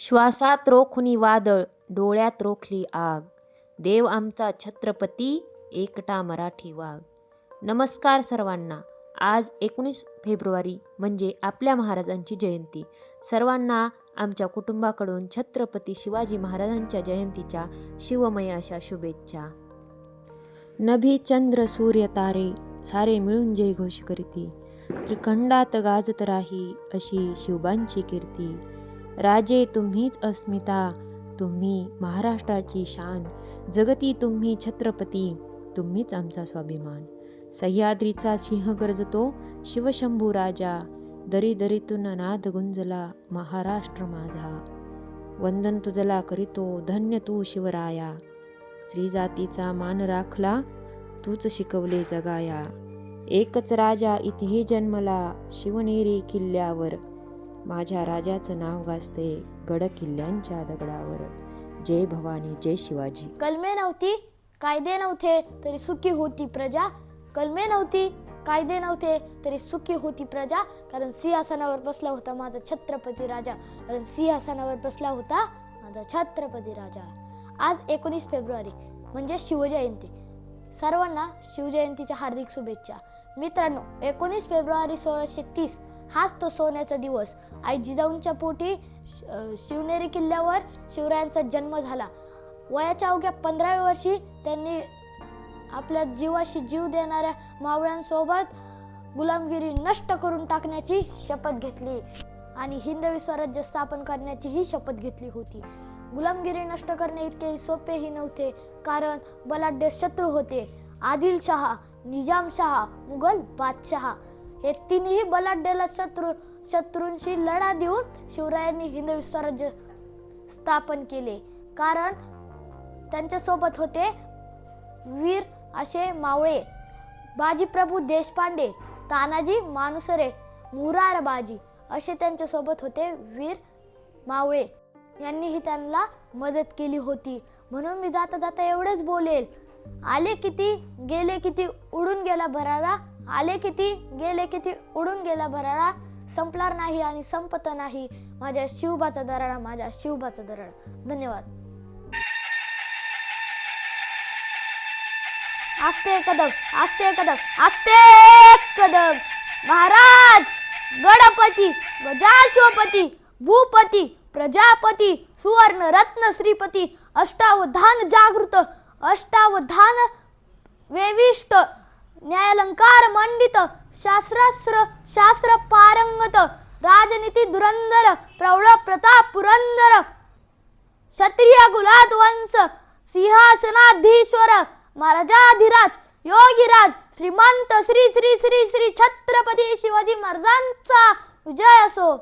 श्वासात रोखुनी वादळ डोळ्यात रोखली आग. देव आमचा छत्रपती एकटा मराठी वाघ. नमस्कार सर्वांना. आज एकोणीस फेब्रुवारी म्हणजे आपल्या महाराजांची जयंती. सर्वांना आमच्या कुटुंबाकडून छत्रपती शिवाजी महाराजांच्या जयंतीच्या शिवमय अशा शुभेच्छा. नभी चंद्र सूर्य तारे सारे मिळून जय घोष करीती. त्रिखंडात गाजत राही अशी शिवबांची कीर्ती. राजे तुम्हीच अस्मिता. तुम्ही महाराष्ट्राची शान. जगती तुम्ही छत्रपती. तुम्हीच आमचा स्वाभिमान. सह्याद्रीचा सिंह गरजतो शिवशंभू राजा. दरी दरीतून नाद गुंजला महाराष्ट्र माझा. वंदन तुझला करीतो धन्य तू शिवराया. स्त्री जातीचा मान राखला तूच शिकवले जगाया. एकच राजा इथे जन्मला शिवनेरी किल्ल्यावर. माझ्या राजाचं नाव गाजते गड किल्ल्यांच्या दगडावर. जय भवानी जय शिवाजी. कलमे नव्हती कायदे नव्हते तरी सुखी होती प्रजा. कलमे नव्हती कायदे नव्हते तरी सुखी होती प्रजा. कारण सिंहासनावर बसला होता माझा छत्रपती राजा. कारण सिंहासनावर बसला होता माझा छत्रपती राजा. आज एकोणीस फेब्रुवारी म्हणजे शिवजयंती. सर्वांना शिवजयंतीच्या हार्दिक शुभेच्छा. मित्रांनो एकोणीस फेब्रुवारी सोळाशे तीस हाच तो सोन्याचा दिवस. आई जिजाऊंच्या पोटी शिवनेरी किल्ल्यावर शिवरायांचा जन्म झाला. वयाच्या अवघ्या पंधराव्या वर्षी त्यांनी आपल्या जीवाशी जीव देणाऱ्या मावळ्यांसोबत गुलामगिरी नष्ट करून टाकण्याची शपथ घेतली आणि हिंदवी स्वराज्य स्थापन करण्याचीही शपथ घेतली होती. गुलामगिरी नष्ट करणे इतके सोपेही नव्हते कारण बलाढ्य शत्रू होते. आदिलशहा निजामशहा मुघल बादशहा हे तिन्ही बलाढ्याला शत्रू शत्रूंशी लढा देऊन शिवरायांनी हिंदवी स्वराज्य स्थापन केले. कारण त्यांच्यासोबत होते वीर असे मावळे बाजीप्रभू देशपांडे तानाजी मानुसरे मुरार बाजी असे त्यांच्यासोबत होते वीर मावळे. यांनीही त्यांना मदत केली होती. म्हणून मी जाता जाता एवढेच बोलेल. आले किती गेले किती उडून गेला भरारा आले किती गेले किती उडून गेला भराडा संपणार नाही आणि संपत नाही. माझ्या शिवबाचा दराडा माझ्या शिवबाचा दराडा. धन्यवाद. आस्ते कदम आस्ते कदम आस्ते कदम. महाराज गणपती गजाश्वपती भूपती प्रजापती सुवर्ण रत्न श्रीपती अष्टावधान जागृत अष्टावधान न्यायालंकार मंडित शास्त्रास्त्र शास्त्र पारंगत राजनीती दुरंदर प्रौढ प्रताप पुरंदर क्षत्रिय गुलात वंश सिंहासनाधीश्वर महाराजाधिराज योगीराज श्रीमंत श्री श्री श्री श्री छत्रपती शिवाजी महाराजांचा विजय असो.